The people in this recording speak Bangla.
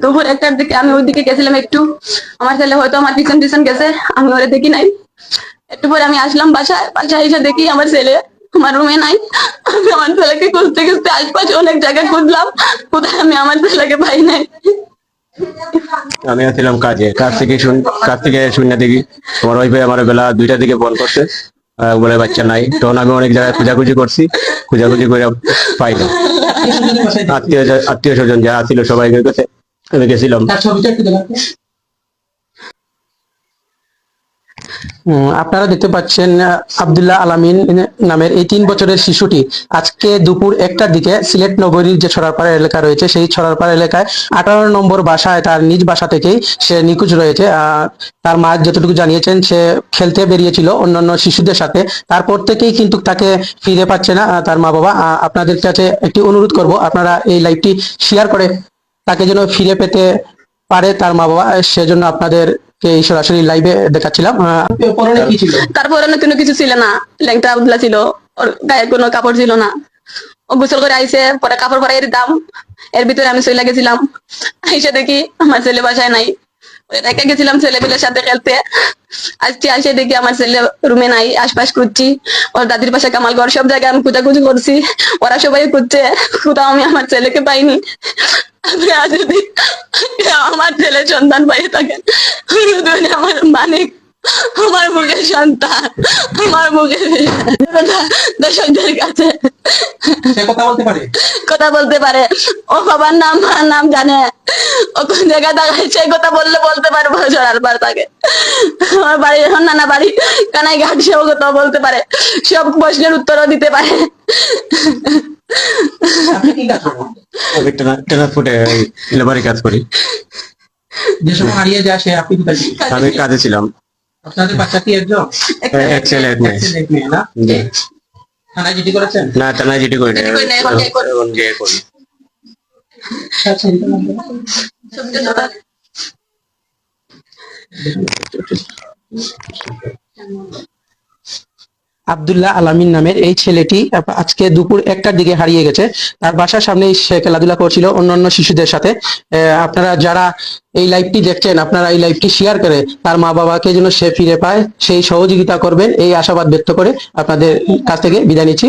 দুপুর একটার দিকে আমি ওই দিকে গেছিলাম একটু। আমার ছেলে হয়তো আমার পিছন পিছন গেছে, আমি ওরে দেখি নাই। একটু পরে আমি আসলাম বাসায় বাসায় এসে দেখি আমার ছেলে আমার রুমে নাই। আমি আমার ছেলেকে খুঁজতে খুঁজতে আশপাশে অনেক জায়গায় খুঁজলাম, কোথায় আমি আমার ছেলেকে পাই নাই। আমি ছিলাম কাজে, কাজ থেকে শুন, কাজ থেকে শুনে দেখি আমার ওয়াইফে আমার বেলা দুইটা দিকে ফোন করছে। বলে বাচ্চা নাই। তখন আমি অনেক জায়গায় খোঁজাখুঁজি করছি, খোঁজাখুঁজি করে পাই না আত্মীয় আত্মীয় স্বজন যারা ছিল সবাই গেছে গেছিলাম। আপনারা দেখতে পাচ্ছেন আব্দুল্লাহ আলামিন নামের এই তিন বছরের শিশুটি আজকে দুপুর একটার দিকে সিলেট নগরীর যে ছড়ারপাড়া এলাকা রয়েছে সেই ছড়ারপাড়া এলাকায় আঠারো নম্বর বাসায় তার নিজ বাসা থেকেই সে নিখোঁজ রয়েছে। আহ, তার মা যতটুকু জানিয়েছেন সে খেলতে বেরিয়েছিল অন্যান্য শিশুদের সাথে। তারপর থেকেই কিন্তু তাকে ফিরে পাচ্ছে না তার মা বাবা আপনাদের কাছে একটি অনুরোধ করব আপনারা এই লাইভটি শেয়ার করে তাকে যেন ফিরে পেতে পারে তার মা বাবা, সেজন্য আপনাদেরকে সরাসরি লাইভে দেখাচ্ছিলাম। ছিল? তারপরে কোনো কিছু ছিল না। ল্যাংটা আবদুল্লা ছিল, ওর গায়ে কোনো কাপড় ছিল না। ও গোসল করে আইসে পরে কাপড় পরাই দিতাম। এর ভিতরে আমি চলে গেছিলাম। আইসে দেখি আমার ছেলে বাসায় নাই। রেখে গেছিলাম ছেলেপেলের সাথে খেলতে। আজকে আসে দেখি আমার ছেলে রুমে নাই, আশপাশ খুঁজছি। ওর দাদির পাশে কামাল ঘর সব জায়গায় আমি খোঁজাখুঁজি করছি। ওরা সবাই খুঁজছে। কোথাও আমি আমার ছেলেকে পাইনি। যদি আমার ছেলে সন্তান পাইয়ে থাকেন আমার মানিক আমার মুখের সন্তান আমার মুখের দর্শকদের কাছে। কথা বলতে পারে? ও বাবার নাম মার নাম জানে। ও কোন জায়গায় দাঁড়ায় সেই কথা বললে বলতে পারে ছড়ার পার তাকে। আমার বাড়ি এখন নানা বাড়ি কানাই ঘাট সেও কথা বলতে পারে। সব প্রশ্নের উত্তরও দিতে পারে। আপনি কি কাজ আমি ট্রান্সপোর্টে লেবারি কাজ করি। যে সময় হারিয়ে যায় সে আপনি আমি কাজে ছিলাম। আপনাদের বাচ্চা কি একজন? এক ছেলে এক মেয়ে। না? থানায় জিডি করেছেন? না টানা যেটি করি না এখন আচ্ছা। আব্দুল্লাহ আলামিন নামের এই ছেলেটি আজকে দুপুর একটার দিকে হারিয়ে গেছে। তার বাসার সামনে সে খেলাধুলা করছিল অন্যান্য শিশুদের সাথে। আপনারা যারা এই লাইভটি দেখছেন আপনারা এই লাইভটি শেয়ার করে তার মা বাবাকে যেন সে ফিরে পায় সেই সহযোগিতা করবেন এই আশাবাদ ব্যক্ত করে আপনাদের কাছ থেকে বিদায় নিচ্ছি।